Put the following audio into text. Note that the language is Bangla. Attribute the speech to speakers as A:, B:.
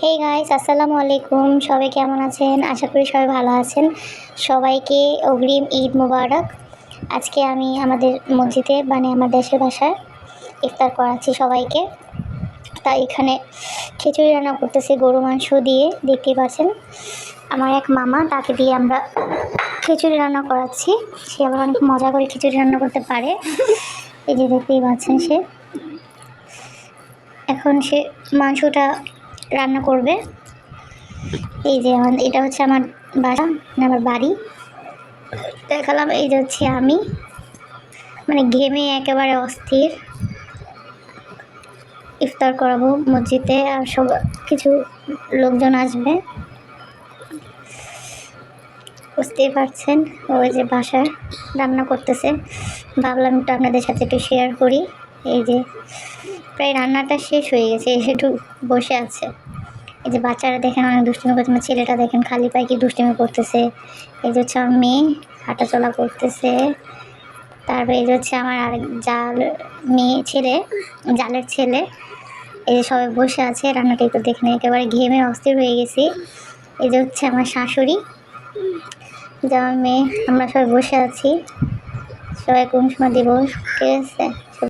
A: হে গাইস আসসালামু আলাইকুম। সবাই কেমন আছেন? আশা করি সবাই ভালো আছেন। সবাইকে অগ্রিম ঈদ মুবারক। আজকে আমি আমাদের মসজিদে মানে আমার দেশের বাসায় ইফতার করাচ্ছি সবাইকে। তাই এখানে খিচুড়ি রান্না করতেছি, গরু মাংস দিয়ে, দেখতেই পাচ্ছেন। আমার এক মামা, তাকে দিয়ে আমরা খিচুড়ি রান্না করাচ্ছি। সে আবার অনেক মজা করে খিচুড়ি রান্না করতে পারে। এই যে দেখতেই পাচ্ছেন সে। এখন সে মাংসটা রান্না করবে। এই যে এটা হচ্ছে আমার বাসা মানে আমার বাড়ি। দেখালাম, এই যে হচ্ছে আমি। মানে ঘেমে একেবারে অস্থির। ইফতার করাবো মসজিদে, আর সব কিছু লোকজন আসবে। বুঝতেই পারছেন, ওই যে বাসায় রান্না করতেছে। ভাবলাম একটু আপনাদের সাথে একটু শেয়ার করি। এই যে প্রায় রান্নাটা শেষ হয়ে গেছে একটু বসে আছে। এই যে বাচ্চারা দেখেন অনেক দুষ্টুমি করছে আমার ছেলেটা দেখেন খালি পায়ে কি দুষ্টুমি করতেছে। এই যে হচ্ছে আমার মেয়ে, হাঁটাচলা করতেছে। তারপরে এই যে হচ্ছে আমার আরেক জাল, মেয়ে, ছেলে, জালের ছেলে। এই যে সবাই বসে আছে, রান্নাটা একটু দেখে নেই, একেবারে ঘেমে অস্থির হয়ে গেছি। এই যে হচ্ছে আমার শাশুড়ি যে আমার মেয়ে, আমরা সবাই বসে আছি। সবাই কোন সময় ঠিক আছে?